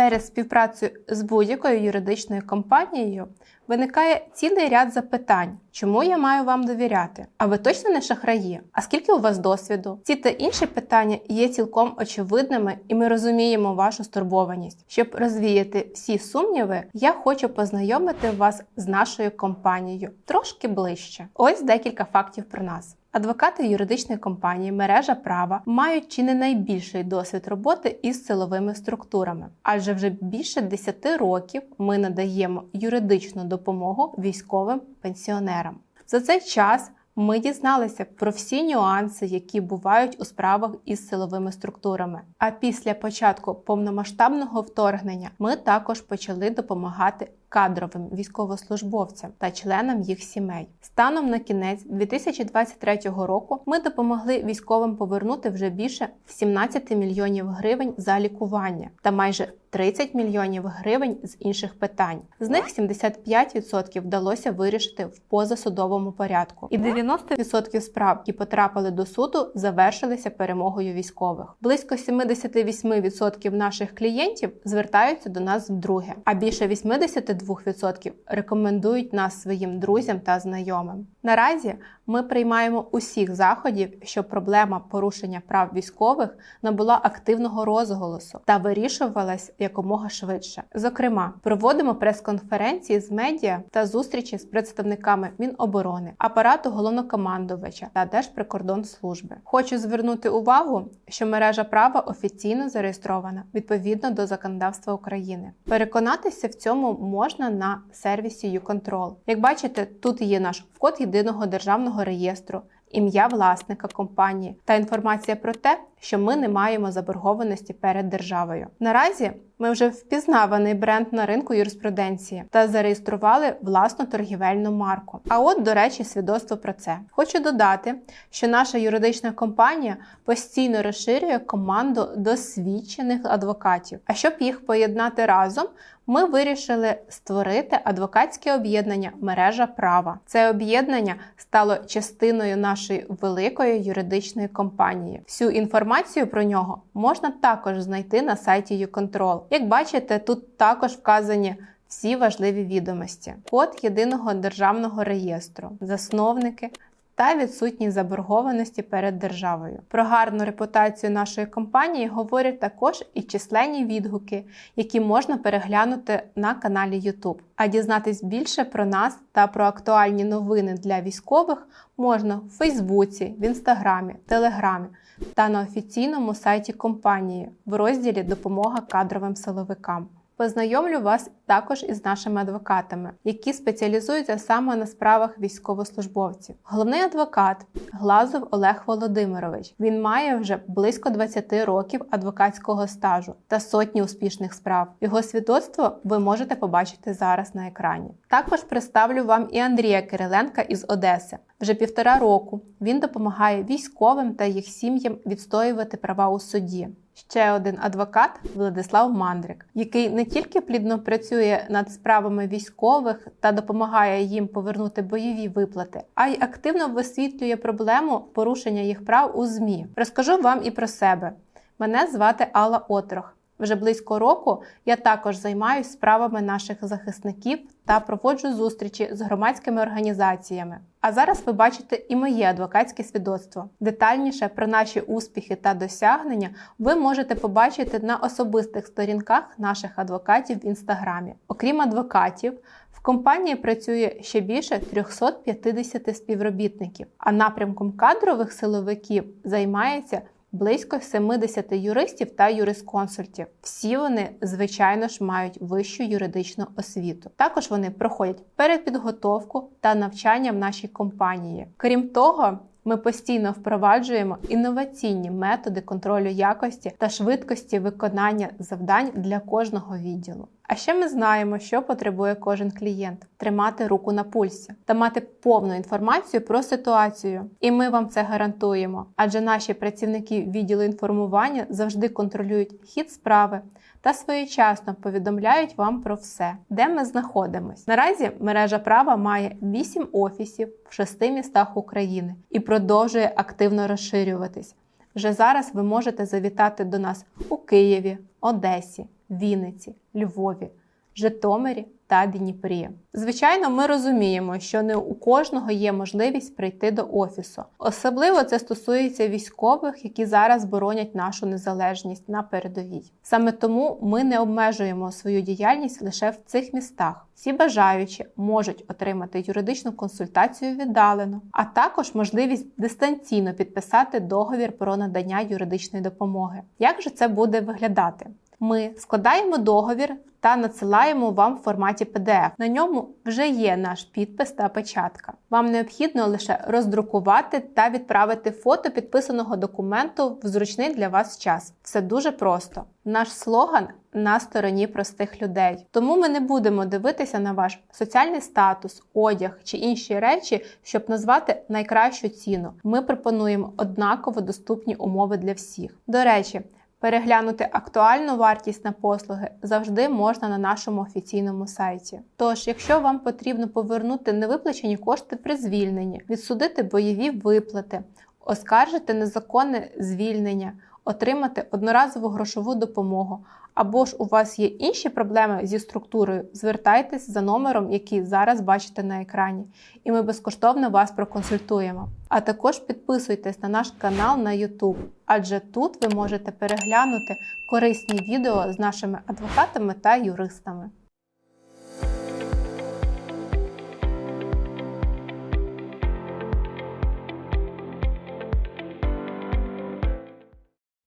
Перед співпрацею з будь-якою юридичною компанією виникає цілий ряд запитань, чому я маю вам довіряти? А ви точно не шахраї? А скільки у вас досвіду? Ці та інші питання є цілком очевидними, і ми розуміємо вашу стурбованість. Щоб розвіяти всі сумніви, я хочу познайомити вас з нашою компанією трошки ближче. Ось декілька фактів про нас. Адвокати юридичної компанії мережа права мають чи не найбільший досвід роботи із силовими структурами, адже вже більше 10 років ми надаємо юридичну допомогу військовим пенсіонерам. За цей час ми дізналися про всі нюанси, які бувають у справах із силовими структурами. А після початку повномасштабного вторгнення ми також почали допомагати кадровим військовослужбовцям та членам їх сімей. Станом на кінець 2023 року ми допомогли військовим повернути вже більше 17 мільйонів гривень за лікування та майже 30 мільйонів гривень з інших питань. З них 75% вдалося вирішити в позасудовому порядку, і 90% справ, які потрапили до суду, завершилися перемогою військових. Близько 78% наших клієнтів звертаються до нас вдруге, а більше 82% рекомендують нас своїм друзям та знайомим. Наразі ми приймаємо усіх заходів, щоб проблема порушення прав військових набула активного розголосу та вирішувалась якомога швидше. Зокрема, проводимо прес-конференції з медіа та зустрічі з представниками Міноборони, апарату головнокомандувача та Держприкордонслужби. Хочу звернути увагу, що мережа права офіційно зареєстрована відповідно до законодавства України. Переконатися в цьому можна на сервісі YouControl. Як бачите, тут є наш код єдиного державного реєстру, ім'я власника компанії та інформація про те, що ми не маємо заборгованості перед державою. Наразі ми вже впізнаваний бренд на ринку юриспруденції та зареєстрували власну торгівельну марку. А от, до речі, свідоцтво про це. Хочу додати, що наша юридична компанія постійно розширює команду досвідчених адвокатів. А щоб їх поєднати разом, ми вирішили створити адвокатське об'єднання мережа права. Це об'єднання стало частиною нашої великої юридичної компанії. Всю інформацію про нього можна також знайти на сайті YouControl. Як бачите, тут також вказані всі важливі відомості: код єдиного державного реєстру, засновники. Та відсутність заборгованості перед державою. Про гарну репутацію нашої компанії говорять також і численні відгуки, які можна переглянути на каналі YouTube. А дізнатись більше про нас та про актуальні новини для військових можна в Фейсбуці, в Інстаграмі, Телеграмі та на офіційному сайті компанії в розділі Допомога кадровим силовикам. Познайомлю вас також із нашими адвокатами, які спеціалізуються саме на справах військовослужбовців. Головний адвокат Глазов Олег Володимирович. Він має вже близько 20 років адвокатського стажу та сотні успішних справ. Його свідоцтво ви можете побачити зараз на екрані. Також представлю вам і Андрія Кириленка із Одеси. Вже півтора року він допомагає військовим та їх сім'ям відстоювати права у суді. Ще один адвокат Владислав Мандрик, який не тільки плідно працює над справами військових та допомагає їм повернути бойові виплати, а й активно висвітлює проблему порушення їх прав у ЗМІ. Розкажу вам і про себе. Мене звати Алла Отрох. Вже близько року я також займаюся справами наших захисників та проводжу зустрічі з громадськими організаціями. А зараз ви бачите і моє адвокатське свідоцтво. Детальніше про наші успіхи та досягнення ви можете побачити на особистих сторінках наших адвокатів в інстаграмі. Окрім адвокатів, в компанії працює ще більше 350 співробітників, а напрямком кадрових силовиків займається близько 70 юристів та юрисконсультів. Всі вони, звичайно ж, мають вищу юридичну освіту. Також вони проходять передпідготовку та навчання в нашій компанії. Крім того, ми постійно впроваджуємо інноваційні методи контролю якості та швидкості виконання завдань для кожного відділу. А ще ми знаємо, що потребує кожен клієнт: тримати руку на пульсі та мати повну інформацію про ситуацію. І ми вам це гарантуємо, адже наші працівники відділу інформування завжди контролюють хід справи та своєчасно повідомляють вам про все, де ми знаходимось. Наразі мережа права має 8 офісів в 6 містах України і продовжує активно розширюватись. Вже зараз ви можете завітати до нас у Києві, Одесі, Вінниці, Львові, Житомирі та Дніпрі. Звичайно, ми розуміємо, що не у кожного є можливість прийти до офісу. Особливо це стосується військових, які зараз боронять нашу незалежність на передовій. Саме тому ми не обмежуємо свою діяльність лише в цих містах. Всі бажаючі можуть отримати юридичну консультацію віддалено, а також можливість дистанційно підписати договір про надання юридичної допомоги. Як же це буде виглядати? Ми складаємо договір та надсилаємо вам в форматі PDF. На ньому вже є наш підпис та печатка. Вам необхідно лише роздрукувати та відправити фото підписаного документу в зручний для вас час. Все дуже просто. Наш слоган на стороні простих людей. Тому ми не будемо дивитися на ваш соціальний статус, одяг чи інші речі, щоб назвати найкращу ціну. Ми пропонуємо однаково доступні умови для всіх. До речі. Переглянути актуальну вартість на послуги завжди можна на нашому офіційному сайті. Тож, якщо вам потрібно повернути невиплачені кошти при звільненні, відсудити бойові виплати, оскаржити незаконне звільнення, отримати одноразову грошову допомогу, або ж у вас є інші проблеми зі структурою, звертайтесь за номером, який зараз бачите на екрані, і ми безкоштовно вас проконсультуємо. А також підписуйтесь на наш канал на YouTube, адже тут ви можете переглянути корисні відео з нашими адвокатами та юристами.